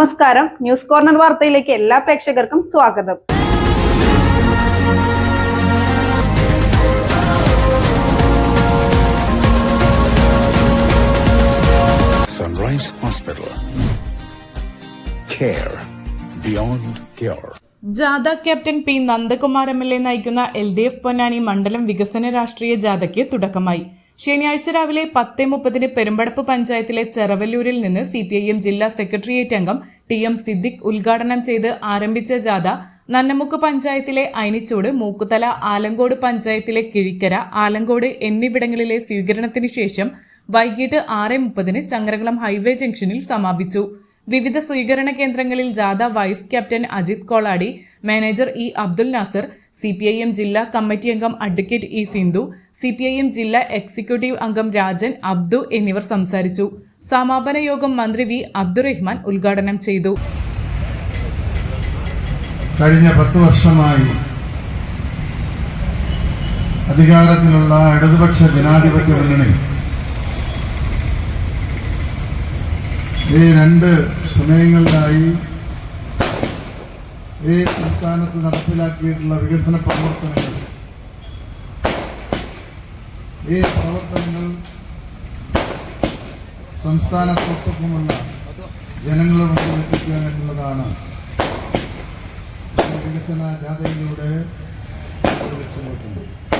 നമസ്കാരം. News corner വാർത്തയിലേക്ക് എല്ലാ പ്രേക്ഷകർക്കും സ്വാഗതം. Hospital beyond. ജാഥ captain P Nandakumar M L A നയിക്കുന്ന എൽ ഡി എഫ് പൊന്നാനി മണ്ഡലം വികസന രാഷ്ട്രീയ ജാഥയ്ക്ക് തുടക്കമായി. ശനിയാഴ്ച രാവിലെ പത്ത് മുപ്പതിന് പെരുമ്പടപ്പ് പഞ്ചായത്തിലെ ചെറവല്ലൂരിൽ നിന്ന് സി പി ഐ എം ജില്ലാ സെക്രട്ടേറിയറ്റ് അംഗം ടി എം സിദ്ദിഖ് ഉദ്ഘാടനം ചെയ്ത് ആരംഭിച്ച ജാഥ നന്നമുക്ക് പഞ്ചായത്തിലെ അയനിച്ചോട് മൂക്കുതല ആലങ്കോട് പഞ്ചായത്തിലെ കിഴിക്കര ആലങ്കോട് എന്നിവിടങ്ങളിലെ സ്വീകരണത്തിന് ശേഷം വൈകിട്ട് ആറ് മുപ്പതിന് ചങ്ങരകുളം ഹൈവേ ജംഗ്ഷനിൽ സമാപിച്ചു. വിവിധ സ്വീകരണ കേന്ദ്രങ്ങളിൽ ജാഥ vice captain Ajith Koladi manager E Abdul Nasar C P I M ജില്ലാ കമ്മിറ്റി അംഗം advocate E Sindhu C P I M ജില്ലാ എക്സിക്യൂട്ടീവ് അംഗം രാജൻ അബ്ദു എന്നിവർ സംസാരിച്ചു. സമാപന യോഗം മന്ത്രി വി അബ്ദുറഹ്മാൻ ഉദ്ഘാടനം ചെയ്തു. കഴിഞ്ഞ പത്ത് വർഷമായി അധികാരത്തിലുള്ള ഇടതുപക്ഷ ജനാധിപത്യ മുന്നണി ഈ രണ്ട് സമയങ്ങളിലായി ഈ സംസ്ഥാനത്ത് നടപ്പിലാക്കിയിട്ടുള്ള വികസന പ്രവർത്തനങ്ങൾ. ഈ പ്രവർത്തനങ്ങൾ സംസ്ഥാനത്തൊപ്പമുള്ള ജനങ്ങളുടെ മുമ്പിൽ എത്തിക്കുക എന്നുള്ളതാണ് വികസന ജാഥയിലൂടെ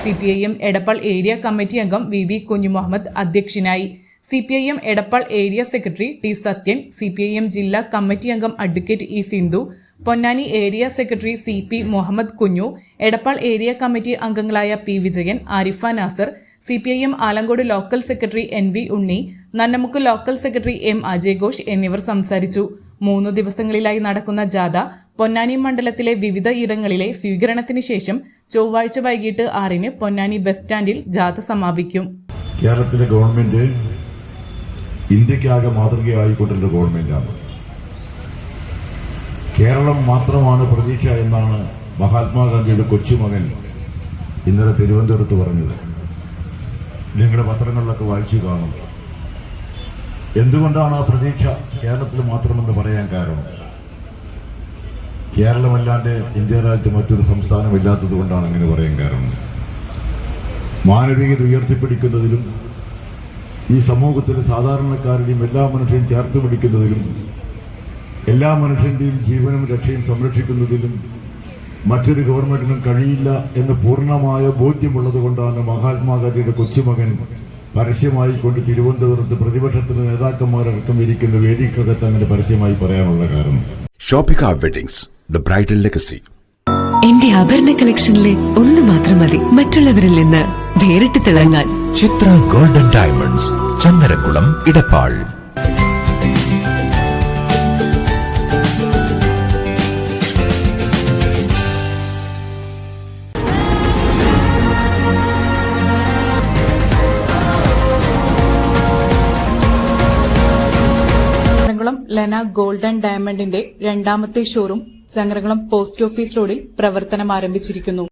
C P I M Edappal area committee അംഗം വി വി കുഞ്ഞുമുഹമ്മദ് അധ്യക്ഷനായി. C P I M Edappal area secretary T Sathyan C P I M ജില്ലാ കമ്മിറ്റി അംഗം advocate E Sindhu Ponnani area secretary C P Muhammad Kunju Edappal area committee അംഗങ്ങളായ P Vijayan Arifa Nasar C P I M Alangode local secretary N V Unni Nannamukku local secretary M Ajay Ghosh എന്നിവർ സംസാരിച്ചു. മൂന്ന് ദിവസങ്ങളിലായി നടക്കുന്ന ജാഥ പൊന്നാനി മണ്ഡലത്തിലെ വിവിധ ഇടങ്ങളിലെ സ്വീകരണത്തിന് ശേഷം ചൊവ്വാഴ്ച വൈകിട്ട് ആറിന് പൊന്നാനി ബസ് സ്റ്റാൻഡിൽ ജാഥ സമാപിക്കും. കേരളത്തിലെ ഗവൺമെന്റ് ഇന്ത്യക്കാകെ മാതൃകയായിക്കൊണ്ടിരുന്ന ഗവൺമെന്റാണ്. കേരളം മാത്രമാണ് പ്രതീക്ഷ എന്നാണ് മഹാത്മാഗാന്ധിയുടെ കൊച്ചുമകൻ ഇന്നലെ തിരുവനന്തപുരത്ത് പറഞ്ഞത്. നിങ്ങളുടെ പത്രങ്ങളിലൊക്കെ വായിച്ചു കാണും. എന്തുകൊണ്ടാണ് ആ പ്രതീക്ഷ കേരളത്തിൽ മാത്രമെന്ന് പറയാൻ കാരണം? കേരളമല്ലാണ്ട് ഇന്ത്യ രാജ്യത്ത് മറ്റൊരു സംസ്ഥാനമില്ലാത്തത് കൊണ്ടാണ് അങ്ങനെ പറയാൻ കാരണം. മാനവികത ഉയർത്തിപ്പിടിക്കുന്നതിലും ഈ സമൂഹത്തിലെ സാധാരണക്കാരുടെയും എല്ലാ മനുഷ്യരും ചേർത്ത് പിടിക്കുന്നതിലും എല്ലാ മനുഷ്യന്റെയും ജീവനും രക്ഷയും സംരക്ഷിക്കുന്നതിലും മറ്റൊരു ഗവൺമെന്റിനും കഴിയില്ല എന്ന് പൂർണമായ ബോധ്യമുള്ളത് കൊണ്ടാണ് മഹാത്മാഗാന്ധിയുടെ കൊച്ചുമകൻ പരസ്യമായി കൊണ്ട് തിരുവനന്തപുരത്ത് പ്രതിപക്ഷത്തിന്റെ നേതാക്കന്മാരടക്കം ഇരിക്കുന്ന വേദിക്കകത്ത് അങ്ങനെ പരസ്യമായി പറയാനുള്ള കാരണം. Shopika weddings the bridal legacy എന്റെ ആഭരണ കളക്ഷനിലെ ഒന്ന് മാത്രം മതി. മറ്റുള്ളവരിൽ നിന്ന് വേറിട്ട് തിളങ്ങാൻ. Chithra golden diamonds Chandrakulam Edappal. Lena golden ഡയമണ്ടിന്റെ രണ്ടാമത്തെ ഷോറൂം ചങ്ങരകുളം പോസ്റ്റ് ഓഫീസ് റോഡിൽ പ്രവർത്തനം ആരംഭിച്ചിരിക്കുന്നു.